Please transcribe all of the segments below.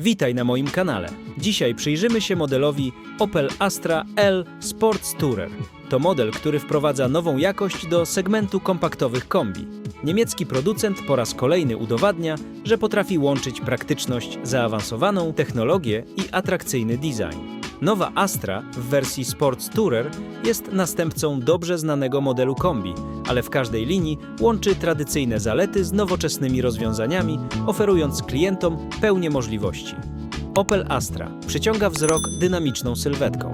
Witaj na moim kanale. Dzisiaj przyjrzymy się modelowi Opel Astra L Sports Tourer. To model, który wprowadza nową jakość do segmentu kompaktowych kombi. Niemiecki producent po raz kolejny udowadnia, że potrafi łączyć praktyczność, zaawansowaną technologię i atrakcyjny design. Nowa Astra w wersji Sports Tourer jest następcą dobrze znanego modelu kombi, ale w każdej linii łączy tradycyjne zalety z nowoczesnymi rozwiązaniami, oferując klientom pełnię możliwości. Opel Astra przyciąga wzrok dynamiczną sylwetką.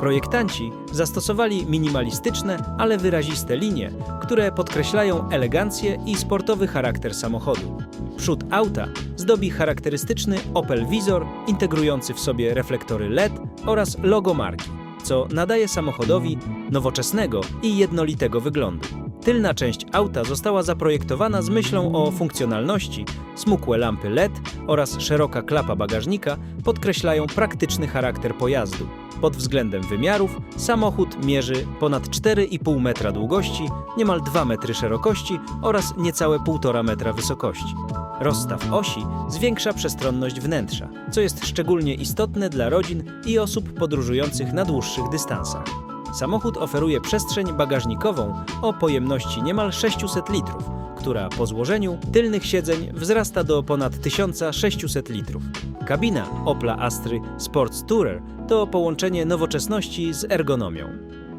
Projektanci zastosowali minimalistyczne, ale wyraziste linie, które podkreślają elegancję i sportowy charakter samochodu. Przód auta zdobi charakterystyczny Opel Vizor integrujący w sobie reflektory LED oraz logo marki, co nadaje samochodowi nowoczesnego i jednolitego wyglądu. Tylna część auta została zaprojektowana z myślą o funkcjonalności. Smukłe lampy LED oraz szeroka klapa bagażnika podkreślają praktyczny charakter pojazdu. Pod względem wymiarów samochód mierzy ponad 4,5 metra długości, niemal 2 metry szerokości oraz niecałe 1,5 metra wysokości. Rozstaw osi zwiększa przestronność wnętrza, co jest szczególnie istotne dla rodzin i osób podróżujących na dłuższych dystansach. Samochód oferuje przestrzeń bagażnikową o pojemności niemal 600 litrów, która po złożeniu tylnych siedzeń wzrasta do ponad 1600 litrów. Kabina Opla Astry Sports Tourer to połączenie nowoczesności z ergonomią.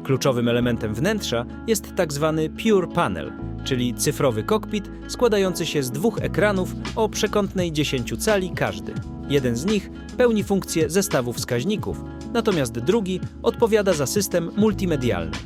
Kluczowym elementem wnętrza jest tak zwany Pure Panel, czyli cyfrowy kokpit składający się z dwóch ekranów o przekątnej 10 cali każdy. Jeden z nich pełni funkcję zestawu wskaźników, natomiast drugi odpowiada za system multimedialny.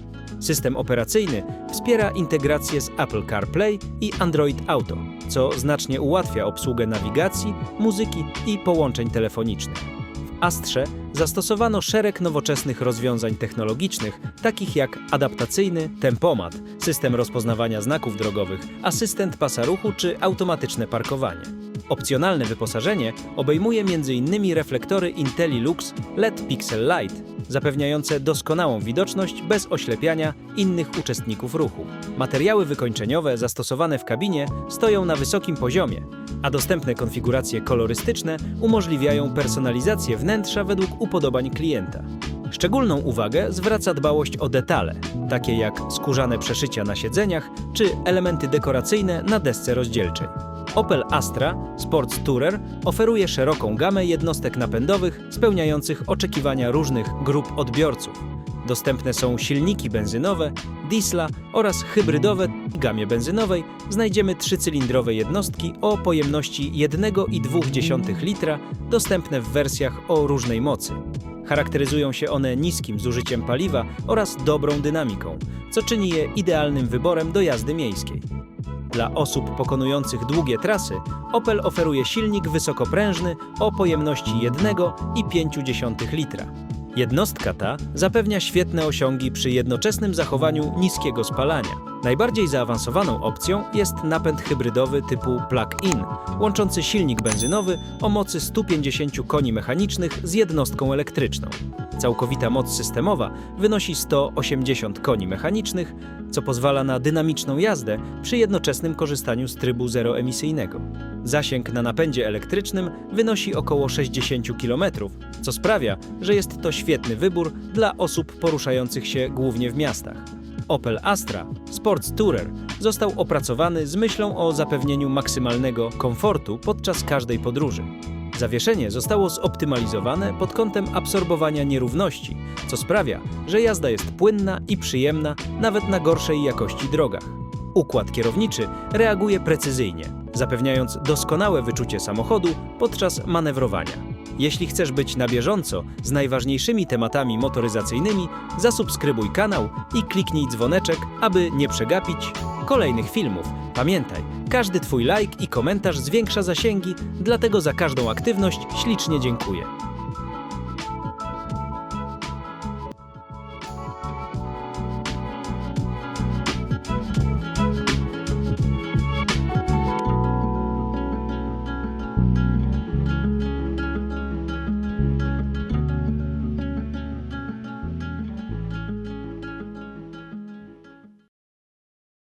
System operacyjny wspiera integrację z Apple CarPlay i Android Auto, co znacznie ułatwia obsługę nawigacji, muzyki i połączeń telefonicznych. W Astrze zastosowano szereg nowoczesnych rozwiązań technologicznych, takich jak adaptacyjny tempomat, system rozpoznawania znaków drogowych, asystent pasa ruchu czy automatyczne parkowanie. Opcjonalne wyposażenie obejmuje m.in. reflektory IntelliLux LED Pixel Light, zapewniające doskonałą widoczność bez oślepiania innych uczestników ruchu. Materiały wykończeniowe zastosowane w kabinie stoją na wysokim poziomie, a dostępne konfiguracje kolorystyczne umożliwiają personalizację wnętrza według upodobań klienta. Szczególną uwagę zwraca dbałość o detale, takie jak skórzane przeszycia na siedzeniach czy elementy dekoracyjne na desce rozdzielczej. Opel Astra Sports Tourer oferuje szeroką gamę jednostek napędowych spełniających oczekiwania różnych grup odbiorców. Dostępne są silniki benzynowe, diesla oraz hybrydowe. W gamie benzynowej znajdziemy trzycylindrowe jednostki o pojemności 1,2 litra, dostępne w wersjach o różnej mocy. Charakteryzują się one niskim zużyciem paliwa oraz dobrą dynamiką, co czyni je idealnym wyborem do jazdy miejskiej. Dla osób pokonujących długie trasy Opel oferuje silnik wysokoprężny o pojemności 1,5 litra. Jednostka ta zapewnia świetne osiągi przy jednoczesnym zachowaniu niskiego spalania. Najbardziej zaawansowaną opcją jest napęd hybrydowy typu plug-in, łączący silnik benzynowy o mocy 150 koni mechanicznych z jednostką elektryczną. Całkowita moc systemowa wynosi 180 koni mechanicznych, co pozwala na dynamiczną jazdę przy jednoczesnym korzystaniu z trybu zeroemisyjnego. Zasięg na napędzie elektrycznym wynosi około 60 km, co sprawia, że jest to świetny wybór dla osób poruszających się głównie w miastach. Opel Astra Sports Tourer został opracowany z myślą o zapewnieniu maksymalnego komfortu podczas każdej podróży. Zawieszenie zostało zoptymalizowane pod kątem absorbowania nierówności, co sprawia, że jazda jest płynna i przyjemna nawet na gorszej jakości drogach. Układ kierowniczy reaguje precyzyjnie, zapewniając doskonałe wyczucie samochodu podczas manewrowania. Jeśli chcesz być na bieżąco z najważniejszymi tematami motoryzacyjnymi, zasubskrybuj kanał i kliknij dzwoneczek, aby nie przegapić kolejnych filmów. Pamiętaj, każdy Twój like i komentarz zwiększa zasięgi, dlatego za każdą aktywność ślicznie dziękuję.